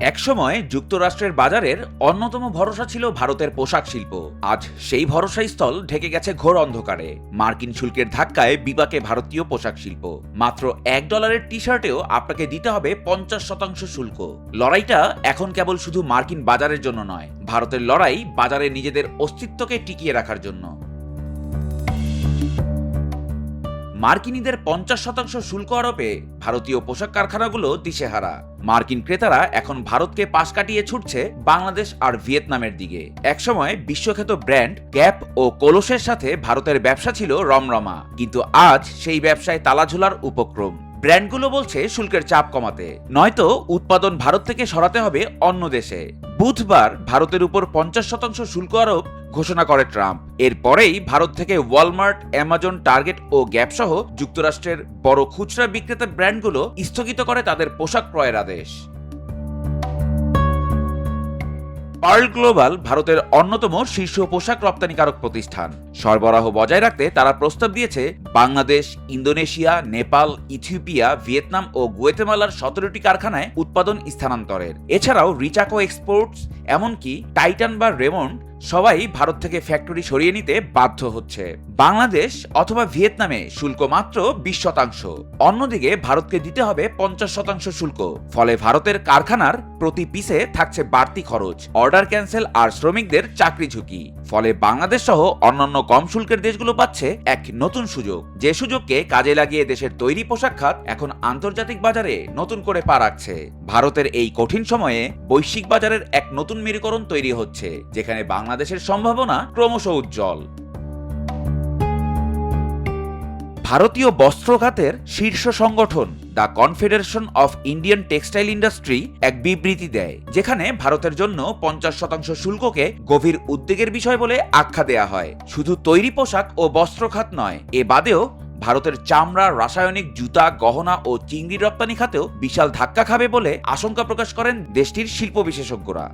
একসময় যুক্তরাষ্ট্রের বাজারের অন্যতম ভরসা ছিল ভারতের পোশাক শিল্প। আজ সেই ভরসা স্থল ঢেকে গেছে ঘোর অন্ধকারে। মার্কিন শুল্কের ধাক্কায় বিপাকে ভারতীয় পোশাক শিল্প। মাত্র এক ডলারের টি শার্টেও আপনাকে দিতে হবে পঞ্চাশ শতাংশ শুল্ক। লড়াইটা এখন কেবল শুধু মার্কিন বাজারের জন্য নয়, ভারতের লড়াই বাজারে নিজেদের অস্তিত্বকে টিকিয়ে রাখার জন্য। মার্কিনীদের পঞ্চাশ শতাংশ শুল্ক আরোপে ভারতীয় পোশাক কারখানাগুলো দিশেহারা। মার্কিন ক্রেতারা এখন ভারতকে পাশ কাটিয়ে ছুটছে বাংলাদেশ আর ভিয়েতনামের দিকে। একসময় বিশ্বখ্যাত ব্র্যান্ড গ্যাপ ও কোলোসের সাথে ভারতের ব্যবসা ছিল রমরমা, কিন্তু আজ সেই ব্যবসায় তালাঝুলার উপক্রম। ব্র্যান্ডগুলো বলছে শুল্কের চাপ কমাতে, নয়তো উৎপাদন ভারত থেকে সরাতে হবে অন্য দেশে। বুধবার ভারতের উপর পঞ্চাশ শতাংশ শুল্ক আরোপ ঘোষণা করে ট্রাম্প। এরপরেই ভারত থেকে ওয়ালমার্ট, অ্যামাজন, টার্গেট ও গ্যাপ সহ যুক্তরাষ্ট্রের বড় খুচরা বিক্রেতা ব্র্যান্ডগুলো স্থগিত করে তাদের পোশাক ক্রয়ের আদেশ। পার্ল গ্লোবাল ভারতের অন্যতম শীর্ষ পোশাক রপ্তানিকারক প্রতিষ্ঠান। সরবরাহ বজায় রাখতে তারা প্রস্তাব দিয়েছে, Bangladesh, Indonesia, Nepal, Ethiopia, Vietnam ও গুয়েতেমালার সতেরোটি কারখানায় উৎপাদন স্থানান্তরের। এছাড়াও রিচাকো এক্সপোর্টস, এমনকি টাইটান বা রেমন্ড সবাই ভারত থেকে ফ্যাক্টরি সরিয়ে নিতে বাধ্য হচ্ছে। বাংলাদেশ অথবা ভিয়েতনামে শুল্ক মাত্র বিশ শতাংশ। অন্যদিকে ভারতকে দিতে হবে পঞ্চাশ শতাংশ শুল্ক। ফলে ভারতের কারখানার প্রতি পিসে থাকছে বাড়তি খরচ। অর্ডার ক্যান্সেল আর শ্রমিকদের চাকরি ঝুঁকি। ফলে বাংলাদেশ সহ অন্যান্য কম শুল্কের দেশগুলো পাচ্ছে এক নতুন সুযোগ। যে সুযোগকে কাজে লাগিয়ে দেশের তৈরি পোশাক খাত এখন আন্তর্জাতিক বাজারে নতুন করে পা রাখছে। ভারতের এই কঠিন সময়ে বৈশ্বিক বাজারের এক নতুন মেরুকরণ তৈরি হচ্ছে, যেখানে বাংলাদেশের সম্ভাবনা ক্রমশ উজ্জ্বল। ভারতীয় বস্ত্র খাতের শীর্ষ সংগঠন the confederation of Indian textile industry এক বিবৃতি দেয়, যেখানে ভারতের জন্য পঞ্চাশ শতাংশ শুল্ককে গভীর উদ্বেগের বিষয় বলে আখ্যা দেয়া হয়। শুধু তৈরি পোশাক ও বস্ত্র খাত নয়, এ বাদেও ভারতের চামড়া, রাসায়নিক জুতা, গহনা ও চিংড়ি রপ্তানি খাতেও বিশাল ধাক্কা খাবে বলে আশঙ্কা প্রকাশ করেন দেশটির শিল্প বিশেষজ্ঞরা।